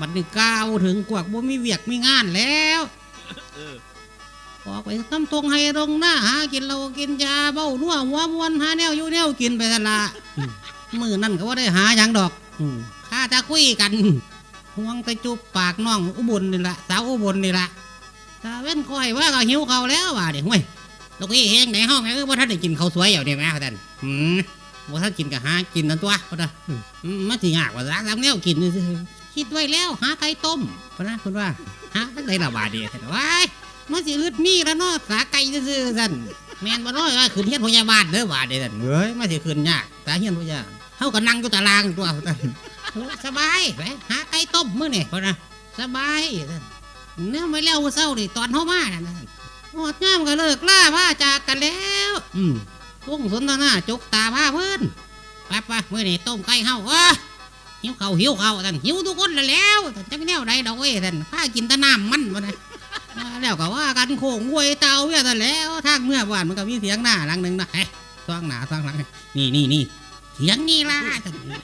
บัดนี้ก้าวถึงกวกบ่มีเวียกมีงานแล้วเออออกไปตำทงให้ตรงหน้าหากินเหล้ากินยาเบ้านัวหัวมวนหาแนวอยู่แนวกินไปทละมือนั่นก็ว่าได้หาหยังดอกอืมข้าจะคุยกันห่วงแต่จุบปากน้องอุบลนี่ละสาวอุบลนี่ละตาเว้นคอยว่าก็หิวเขาวแล้วว่าเดี๋ยวเว้ยลูกพี่เฮงในห้องแม่เออว่าท่านได้กินข้าวสวยอยู่เนี่ยแม่ท่านอืมว่าท่านกินก็หากินนั่นตัวพ่อท่านอืมมันสิยากกว่าร้านแล้วแนวกินนี่ซื่อ คิดไว้แล้วหาไก่ต้มพนะคุณว่าหาตั้งแต่ละบาทเดียวแต่ว่ามันสิอึดมีแล้วเนาะขาไก่ซื่อๆสั่นแม่นบ่น้อยว่าขึ้นเฮียนพยาบาลเด้อว่าเด้อสั่นเฮ้ยมันสิขึ้นยากตาเฮียนพยาเฮาก็นั่งอยู่ตารางตัวสั่นสบายไปหาไก่ต้มมื้อนี่พุ่นนะสบายสั่นเนื้อไม่แล้วมื้อเช้านี่ตอนเฮามานั่นน่ะหอดงามก็เลิกล่าพาจากกันแล้ว อืมวงสนทนาจกตาพาเพิ่นไปไปมื้อนี้ต้มไก่เฮาเออ หิวเขาหิวเขาวสั่นหิวทุกคนแล้วแล้วสั่นจักแนวใดดอกเว้ยสั่นพากินต่น้ำมันบ่นะมาแล้วก็ว่ากันโค้งงวยเตาเวียแต่นแล้วทางเมื่อวานมันก็มีเสียงหน้าหลังหนึ่งนะเฮ้ยซ่องหนาซ่องหลังนี่นี่นี่เสียงนี่ล่ะ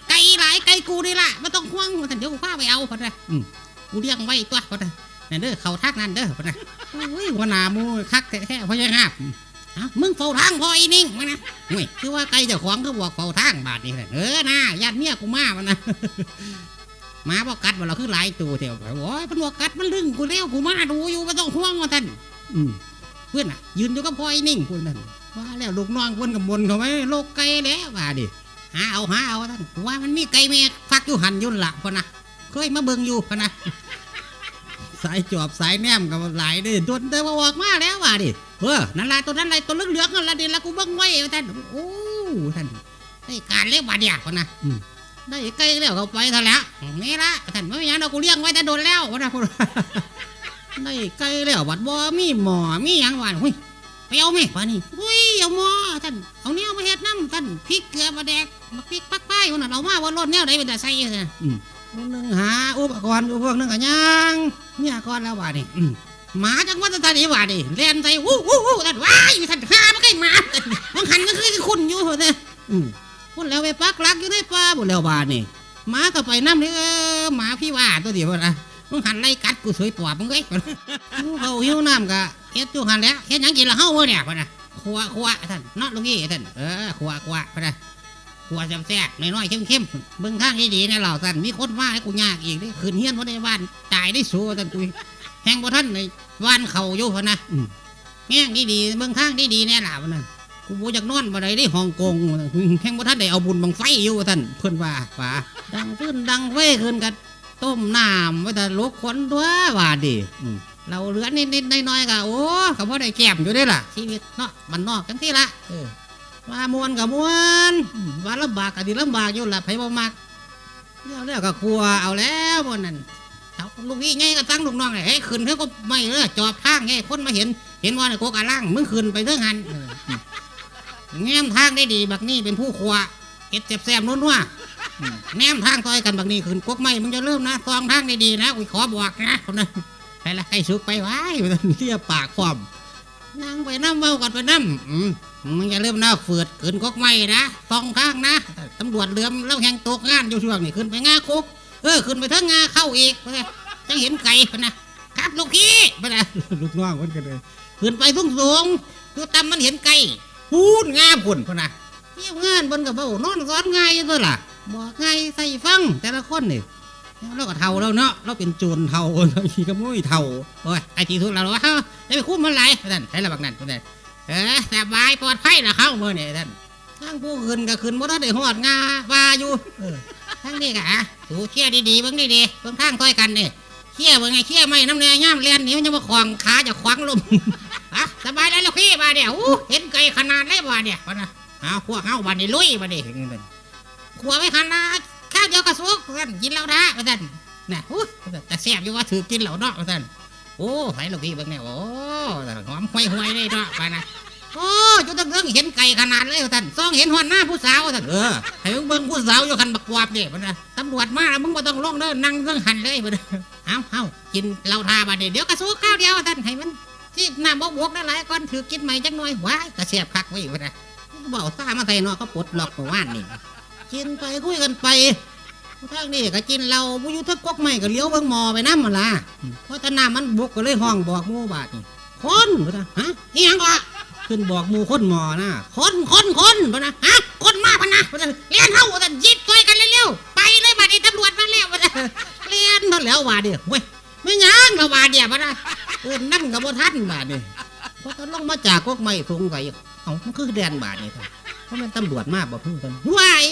ไก่หลายไก่กูนี่ล่ะไม่ต้องห่วงท่านเดี๋ยวกูพาไปเอาพอดนะอืมกูเลี้ยงไว้ตัวพอดนะนั่นเด้อเขาทักนั่นเด้อพอดนะโอ้ยหัวหน้ามูคักแท้ๆพะยังงาบ มึงเฝ้าทางพออีนิ่งมานะเฮ้ยคือว่าไก่เจ้าของก็บอกเฝ้าทางบาดนี่แหละเออนะญาติเมียกูมามันนะมาบ่กัดว่าเราคือหลายตัวเดียวโอ้ยมันบ่กัดมันลึงกูแล้วกูมาดูอยู่ไม่ต้องห่วงว่าท่านเพื่อนอะ ยืนอยู่กับพ่ออ้นิ่งคุณนั่นว่าแล้วลูกน้องเพื่อนกับบนเขาไหมโลกไก่แล้วว่าดิหาเอาหาเอาท่านว่ามันมีไก่แม่ฟักอยู่หันยุ่นละพอนะเคยมาเบิ่งอยู่พอนะ สายจอบสายแนมกับหลายเดิตัวเดินมาออกมาแล้วว่าดิเออนั่นละตัวนั้นอะไรตัวเหลืองๆนั่นละดิละกูเบิ่งไว้ว่าท่านโอ้ท่านได้การเลี้ยงบาดเดียวพอนะอืมได้ใกล้แล้วเขาไปเท่าแล้วนี่ละท่านไม่มีหยังเรากูเลี้ยงไว้แต่โดนแล้ววะนะคุณได้ใกล้แล้วบัดบ่มีหมอมีหยังหวานหุ้ยไปเอาไหมวะนี่หุ้ยเอาหมอท่านเอาเนี้ยมาเฮ็ดน้ำท่านพริกเกลือมาแดกมาพริกปักป้ายคนนั้นเอามาว่ารถเนี้ยได้เป็นแต่ใส่เลยอืมพวก นึงหาอุปกรณ์อยู่พวกนึงก็ยังเนี่ยก่อนแล้วว่านี่หมาจังวัดตานีว่านี่เล่นใส่วู้วู้วู้ท่นว้ายท่านหามาใกล้หมาท่านมันหันก็คือคุณอยู่เถอะอืมคนแล้วไปปักลักอยู่ในป่าหมดแล้วบานนี่หมาก็ไปน้ำนี่เออหมาพี่ว่าตัวเดียวนะมึงหันไล่กัดกูสวยปอบมึงเอ้ยเขาหิวน้ำกะเฮ็ดอยู่หันแล้วเฮ็ดยังกินละเฮาเว้ยเนี่ยพ่นะขวะขวะท่านเนาะลุงยี่ท่านเออขวะขวพ่นนะ ขวแซ่บๆน้อยๆเข้มๆเบิ่งทางดีๆในเหล่าท่านมีคนมาให้กูยากอีกได้ขืนเฮียนวันในบ้านตายได้สู้ท่านกูแหงบ่ท่านในบ้านเขาอยู่พ่นนะอืมแง่งดีๆเบิ่งทางดีๆแน่ล่ะพ่นนะกูบ่อยากนอนบ่ได้ที่ฮ่องกงแห่งบ่ทันได้เอาบุญบังไฟอยู่ว่าท่านเพิ่นว่าป่าดังขึ้นดังไฟขึ้นกันต้มน้ำไว้แต่ลกคนตัวว่าดิอืมเราเหลือนิดๆน้อยๆก็โอ้ก็บ่ได้แก้มอยู่ได้ล่ะชีวิตเนาะมันนอกจังซี่ละเออ ว่ามวนก็มวนว่าลำบากก็สิลำบากอยู่ละไผบ่มักแล้วแล้วก็ครัวเอาแล้วบ่นั่นเอาลูกพี่ไงก็ตั้งลูกน้องเลยเฮ้ขึ้นเพิ่นก็ไม่เด้อจอบทางไงคนมาเห็น เห็นว่าในโกกาล่างมึงขึ้นไปเรื่องหันแง้มทางได้ดีบักนี่เป็นผู้ขวาเฮ็ดแซ่บๆนัวๆอืมแง้มทางต่อยกันบักนี่ขึ้นกกไม่มึงจะเริ่มนะซองทางได้ดีนะอุ้ยขอบอกนะคนนั้นใครละใครสุกไปไว้เรียปากความ นั่งไปน้ำเมากันไปน้ำอืมมึงอย่าเริ่มนะฝืดขึ้นกกไม่นะซองทางนะตำรวจเลื่อมแล้วแหงตกงานอยู่ช่วงนี้ขึ้นไปงาคุกเออขึ้นไปเทั้งงาเข้าอีกไปเลยจังเห็นไก่พะนะครับลูกพี่ไปนะลูกน้องมันกันเลยขึ้นไปสูงสูงๆคือตำมันเห็นไก่พูดงามพุ่นพุ่นนะเที่ยวงานบนกับเบ้านอนซ้อนง่ายอยู่ตัวล่ะบอกง่ายใส่ฟังแต่ละคนนี่ เราก็เท่าแล้วเนาะเราเป็นโจรเท่าเราขี่ขโมยเท่าโอ้ยไอ้ที่ทุนเราว่าเฮ้ยจะไปคุ้มมันไรท่านใช้ระบักนั่นท่านเออสบายปลอดภัยนะเข้าเมื่อนี่ท่านทั้งผู้ขึ้นก็ขึ้นบ่ได้ได้หอดงาว่าอยู่ทั้งนี้ก็อะถูเชี่ยดีๆเบิ่งดีๆเบิ่งทางต้อยกันนี่เชี่ยเบิ่งไงเชี่ยไม่น้ำแน่ย่ามเลียนนี่มันจะมาขวางขาจะขวางลมอะสบายแล้วลูกพี่มาเนี่ยอู้เห็นไก่ขนาดเลยบ่เนี่ยพะนะเอาพวกเอาบันนี้ลุยบันนี้ขวไว้ขนาด ท่านกินแล้วนะท่านน่ะอู้แต่แซ่บอยู่ว่าถือกินเหล่าเนาะท่านโอ้ใส่ลูกพี่เบิ่งเนี่ยโอ้หอมห่วยห่วยๆเลยเนาะไปนะโอ้จุดตั้งเรื่องเห็นไก่ขนาดเลยท่านซองเห็นหัวหน้าผู้สาวท่านเออให้มึงเบิ่งผู้สาวอยู่คันบักกวาบเนี่ยพะนะตำรวจมาแล้วมึงบ่ต้องลงเด้อนั่งเรื่องหันเลยพะนะเอาเอากินเหล้าทาบัดนี้เดี๋ยวกระสุกข้าวเดียวท่านให้มันที่น้ำบกบกนั่นหลายก่อนถือกินใหม่จังหน่อยว้ายกระเสียบคักไว้อยู่นะบอกซ่ามาใส่เนาะเขาปลดล็อกเมื่อวานนี่กินไปคุยกันไป ทางนี้ก็กินเราผู้อยู่ทักกกไม่ก็เลี้ยวเบิ่งหมอไปน้ำมันล่ะเพราะถ้าน้ำมันบกก็เลยห้องบอกหมู่บาดนี่คนบ่นะฮะอีหยังก็ขึ้นบอกหมู่คนหมอนะคนคนคนบ่นะฮะคนมาบ่นะบ่นะเลี้ยนเฮาบ่นะยิบช่วยกันเร็วๆไปเลยบัดนี้ตำรวจมาแล้วบ่นะเลี้ยนเท่าแล้วว่าเด้อเว้ยไม่หยังละว่าเดียวบ่นะเอิ้นนำก็บ่ทันบาดนี่เพราะก็ลงมาจากกกไม่สงสัยเอ้ามันคือแดนบาดนี่ครับเพราะมันตำรวจมาบ่พึ่งกันว้าย